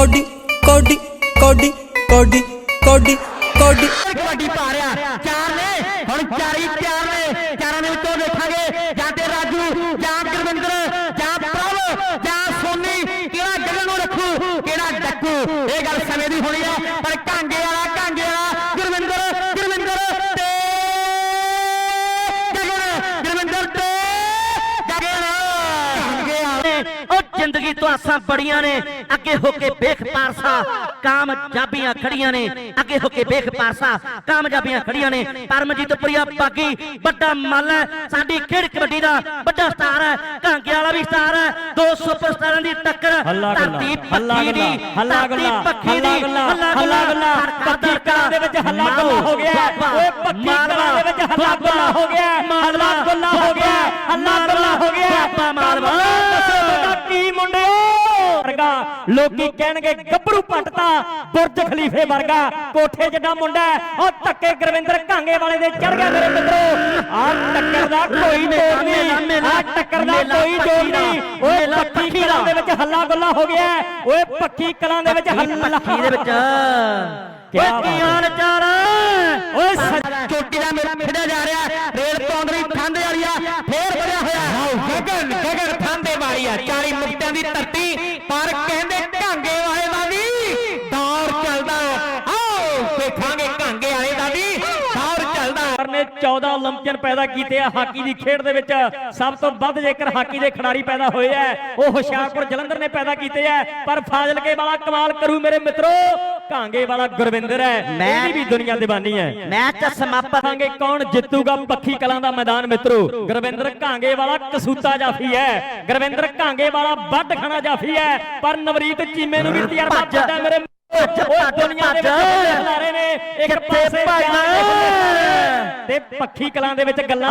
Cody ਕੋਡੀ ਕੋਡੀ ਕੋਡੀ ਕੋਡੀ ਕੋਡੀ। ਕਬੱਡੀ ਪਾ ਰਿਹਾ ਚਾਰ ਨੇ ਹੁਣ ਚਾਰੀ ਤਿਆਰ ਨੇ ਚਾਰਾਂ ਦੇ ਵਿੱਚੋਂ ਦੇਖਾਂਗੇ ਜਾਂ ਤੇ ਰਾਜੂ ਜਾਂ ਗੁਰਵਿੰਦਰ ਜਾਂ ਪ੍ਰਭ ਜਾਂ ਸੋਨੀ ਕਿਹੜਾ ਜਗਨ ਨੂੰ ਰੱਖੂ ਕਿਹੜਾ ਡੱਕੂ। ਇਹ ਗੱਲ ਸਮੇਂ ਦੀ ਹੋਣੀ ਹੈ ਪਰ ਕਾਂਗੇ ਵਾਲਾ ਕਾਂਗੇ ਵਾਲਾ ਗੁਰਵਿੰਦਰ ਗੁਰਵਿੰਦਰ ਤੇ ਜਗਨ ਗੁਰਵਿੰਦਰ ਤੇ ਜਗਨ ਕਾਂਗੇ ਵਾਲੇ ਉਹ ਜ਼ਿੰਦਗੀ ਤੋਂ ਆਸਾਂ ਬੜੀਆਂ ਨੇ। ਅੱਗੇ ਹੋ ਕੇ ਵੇਖ ਪਾਰਸਾ ਕਾਮਯਾਬੀਆਂ ਖੜੀਆਂ ਨੇ। ਅੱਗੇ ਹੋ ਕੇ ਵੇਖ ਪਾਰਸਾ ਕਾਮਯਾਬੀਆਂ ਖੜੀਆਂ ਨੇ। ਪਰਮਜੀਤ ਪ੍ਰਿਆ ਬਾਗੀ ਵੱਡਾ ਮੱਲ ਹੈ। ਸਾਡੀ ਖੇਡ ਕਬੱਡੀ ਦਾ ਵੱਡਾ ਸਟਾਰ ਹੈ। ਕਾਂਗੇ ਵਾਲਾ ਵੀ ਸਟਾਰ ਹੈ। ਦੋ ਸੁਪਰਸਟਾਰਾਂ ਦੀ ਟੱਕਰ। ਧਰਤੀ ਪੱਖੀ ਦੀ ਗੱਲਾ, ਹੱਲਾ ਧਰਤੀ ਗੱਲਾ, ਹੱਲਾ ਗੱਲਾ, ਹੱਲਾ ਗੱਲਾ, ਪੱਖੀ ਕਲਾਂ ਦੇ ਵਿੱਚ ਹੱਲਾ ਗੱਲਾ ਹੋ ਗਿਆ। ਓਏ ਪੱਖੀ ਕਲਾਂ ਦੇ ਵਿੱਚ ਹੱਲਾ ਗੱਲਾ ਹੋ ਗਿਆ। ਲੋਕੀ ਕਹਿਣਗੇ ਗੱਭਰੂ ਪੱਟਤਾ ਬੁਰਜ ਖਲੀਫੇ ਵਰਗਾ ਕੋਠੇ ਜਿੱਡਾ ਮੁੰਡਾ। ਉਹ ਧੱਕੇ ਗੁਰਵਿੰਦਰ ਕਾਂਗੇ ਵਾਲੇ ਦੇ ਚੜ ਗਿਆ ਮੇਰੇ ਮਿੱਤਰੋ। ਆ ਟੱਕਰ ਦਾ ਕੋਈ ਤੋੜ ਨਹੀਂ ਆ ਟੱਕਰ ਦਾ ਕੋਈ ਜੋੜ ਨਹੀਂ। ਓਏ ਪੱਖੀ ਕਲਾਂ ਦੇ ਵਿੱਚ ਹੱਲਾ ਗੁੱਲਾ ਹੋ ਗਿਆ। ਓਏ ਪੱਖੀ ਕਲਾਂ ਦੇ ਵਿੱਚ ਹੱਲਾ ਪੱਖੀ ਦੇ ਵਿੱਚ। ਕਿਆ ਓਏ ਬਾਤ ਹੈ। ਕੀ ਹਾਲ ਚਾਲ ਓਏ ਚੋਟੀ ਦਾ ਮੇਲਾ ਖੇਡਿਆ ਜਾ ਰਿਹਾ ਰੇਲ ਪੌਂਦਰੀ ਠੰਡੇ ਵਾਲੀ ਆ ਫੇਰ ਵਧਿਆ ਹੋਇਆ। ਗਗਨ ਗਗਨ ਠੰਡੇ ਵਾਲੀ ਆ। 40 ਮੁਕਤਿਆਂ ਦੀ ਧਰਤੀ। ਪਰ ਕਹਿੰਦੇ ਢਾਂਗੇ ਵਾਲੇ ਦਾ ਵੀ ਦੌਰ ਚੱਲਦਾ ਆਓ ਦੇਖਾਂਗੇ ਢਾਂਗੇ ਵਾਲੇ ਦਾ ਵੀ ਦੌਰ ਚੱਲਦਾ ਨੇ 14 ਓਲੰਪੀਅਨ ਪੈਦਾ ਕੀਤੇ ਆ ਹਾਕੀ ਦੀ ਖੇਡ ਦੇ ਵਿੱਚ। ਸਭ ਤੋਂ ਵੱਧ ਜੇਕਰ ਹਾਕੀ ਦੇ ਖਿਡਾਰੀ ਪੈਦਾ ਹੋਏ ਆ ਉਹ ਹੁਸ਼ਿਆਰਪੁਰ ਜਲੰਧਰ ਨੇ ਪੈਦਾ ਕੀਤੇ ਆ। ਪਰ ਫਾਜ਼ਿਲਕੇ ਵਾਲਾ ਕਮਾਲ ਕਰੂ ਮੇਰੇ ਮਿੱਤਰੋ ਕਾਂਗੇ ਵਾਲਾ ਗੁਰਵਿੰਦਰ ਹੈ ਮੈਂ- ਇਹਦੀ ਵੀ ਦੁਨੀਆ ਦੀਵਾਨੀ ਹੈ। ਮੈਚ ਸਮਾਪਤ ਦੇਖਾਂਗੇ ਕੌਣ ਜਿੱਤੂਗਾ ਪੱਖੀ ਕਲਾਂ ਦਾ ਮੈਦਾਨ ਮਿੱਤਰੋ? ਗੁਰਵਿੰਦਰ ਕਾਂਗੇ ਵਾਲਾ ਕਸੂਤਾ ਜਾਫੀ ਹੈ। ਗੁਰਵਿੰਦਰ ਕਾਂਗੇ ਵਾਲਾ ਵੱਡ ਖਾਣਾ ਜਾਫੀ ਹੈ। ਪਰ ਨਵਰੀਤ ਚੀਮੇ ਨੂੰ ਵੀ ਤਜਰਬਾ। ਪਤਾ ਮੇਰੇ ਉਹ ਦੁਨੀਆ ਦੇ ਵਿੱਚ ਖਿਲਾਰੇ ਨੇ। ਇੱਕ ਪਾਸੇ? ਪਿਆਰ ਤੇ ਪੱਖੀ ਕਲਾਂ ਦੇ ਵਿੱਚ ਗੱਲਾਂ